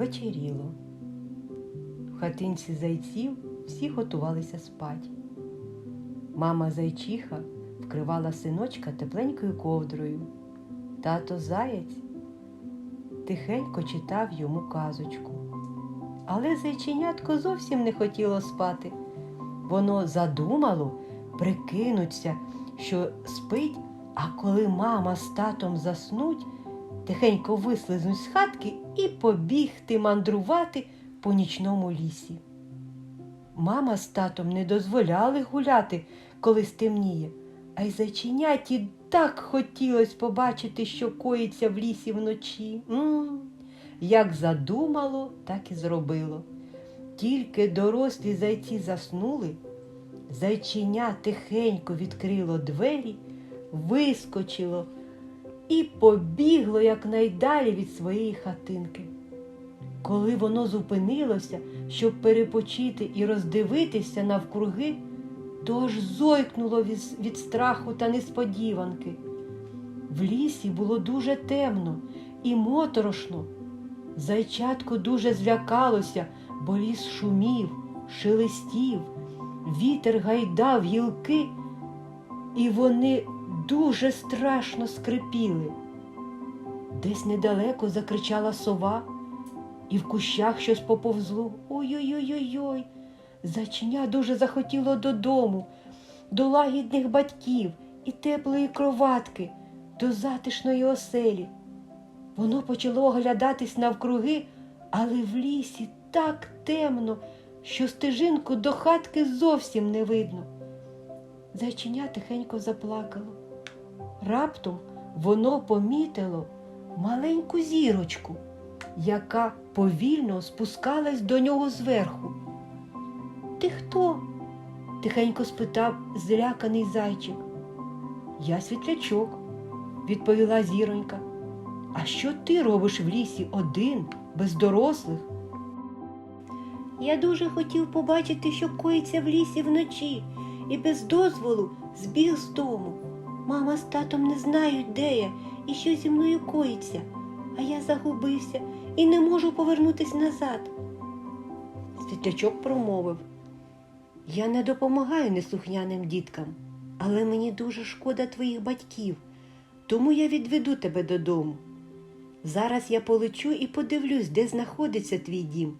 Вечеріло. В хатинці зайців всі готувалися спать. Мама зайчиха вкривала синочка тепленькою ковдрою. Тато заєць тихенько читав йому казочку. Але зайченятко зовсім не хотіло спати. Воно задумало прикинуться, що спить, а коли мама з татом заснуть, тихенько вислизнуть з хатки і побігти мандрувати по нічному лісі. Мама з татом не дозволяли гуляти, коли стемніє, а й зайченяті так хотілось побачити, що коїться в лісі вночі. М-м. Як задумало, так і зробило. Тільки дорослі зайці заснули, зайченя тихенько відкрило двері, вискочило і побігло якнайдалі від своєї хатинки. Коли воно зупинилося, щоб перепочити і роздивитися навкруги, то аж зойкнуло від, страху та несподіванки. В лісі було дуже темно і моторошно. Зайчатко дуже злякалося, бо ліс шумів, шелестів, вітер гайдав гілки, і вони дуже страшно скрипіли. Десь недалеко закричала сова, і в кущах щось поповзло. Ой-ой-ой-ой. Зайчиня дуже захотіло додому, до лагідних батьків і теплої кроватки, до затишної оселі. Воно почало оглядатись навкруги, але в лісі так темно, що стежинку до хатки зовсім не видно. Зайчиня тихенько заплакало. Раптом воно помітило маленьку зірочку, яка повільно спускалась до нього зверху. Ти хто? тихенько спитав зляканий зайчик. Я світлячок, відповіла зіронька. А що ти робиш в лісі один, без дорослих? Я дуже хотів побачити, що коїться в лісі вночі, і без дозволу збіг з дому. Мама з татом не знають, де я і що зі мною коїться, а я загубився і не можу повернутись назад. Світлячок промовив. Я не допомагаю неслухняним діткам, але мені дуже шкода твоїх батьків, тому я відведу тебе додому. Зараз я полечу і подивлюсь, де знаходиться твій дім,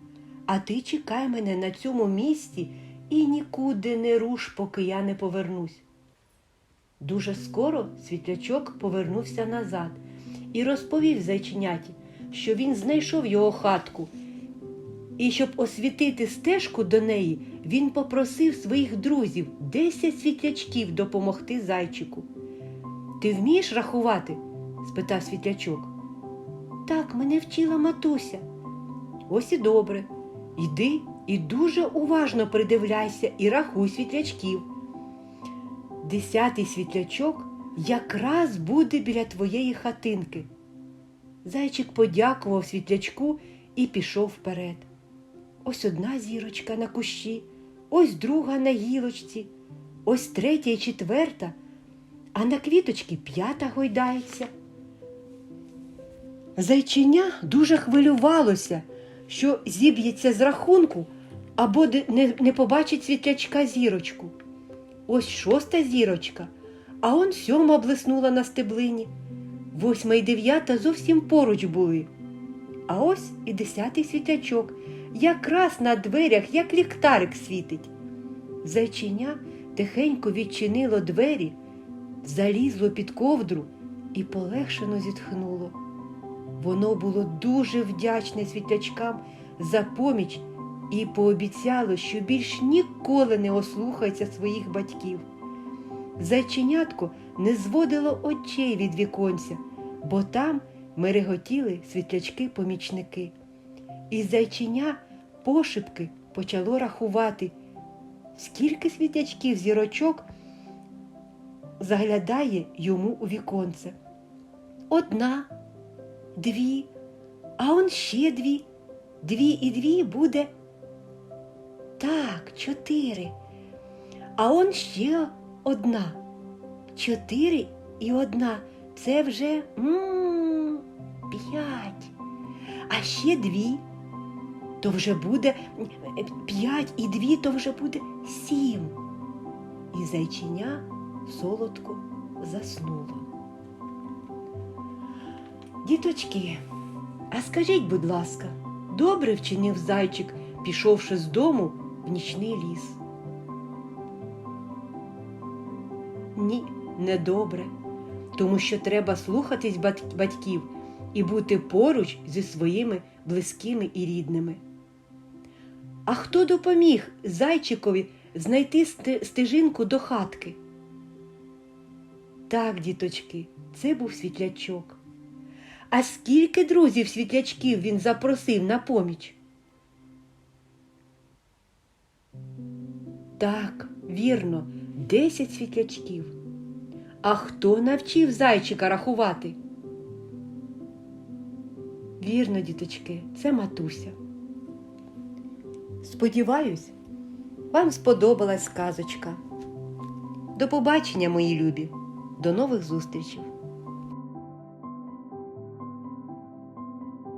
а ти чекай мене на цьому місці і нікуди не руш, поки я не повернусь. Дуже скоро світлячок повернувся назад і розповів зайченяті, що він знайшов його хатку. І щоб освітити стежку до неї, він попросив своїх друзів десять світлячків допомогти зайчику. Ти вмієш рахувати? спитав світлячок. Так, мене вчила матуся. Ось і добре. Йди і дуже уважно придивляйся і рахуй світлячків. Десятий світлячок якраз буде біля твоєї хатинки. Зайчик подякував світлячку і пішов вперед. Ось одна зірочка на кущі, ось друга на гілочці, ось третя і четверта, а на квіточці п'ята гойдається. Зайчиня дуже хвилювалося, що зіб'ється з рахунку або не побачить світлячка зірочку. Ось шоста зірочка, а он сьома блиснула на стеблині. Восьма і дев'ята зовсім поруч були. А ось і десятий світлячок, якраз на дверях, як ліхтарик світить. Зайчиня тихенько відчинило двері, залізло під ковдру і полегшено зітхнуло. Воно було дуже вдячне світлячкам за поміч і пообіцяло, що більш ніколи не ослухається своїх батьків. Зайченятко не зводило очей від віконця, бо там мереготіли світлячки-помічники. І зайчиня пошепки почало рахувати, скільки світлячків зірочок заглядає йому у віконце. Одна, дві, а он ще дві. Дві і дві буде. Так, чотири. А он ще одна. Чотири і одна. Це вже м п'ять. А ще дві. то вже буде е, п'ять і дві, то вже буде сім. І зайчиня солодко заснуло. Діточки, а скажіть, будь ласка, добре вчинив зайчик, пішовши з дому в нічний ліс? Ні, не добре, тому що треба слухатись батьків і бути поруч зі своїми близькими і рідними. А хто допоміг зайчикові знайти стежинку до хатки? Так, діточки, це був світлячок. А скільки друзів світлячків він запросив на поміч? Так, вірно, десять світлячків. А хто навчив зайчика рахувати? Вірно, діточки, це матуся. Сподіваюсь, вам сподобалась сказочка. До побачення, мої любі, до нових зустрічей!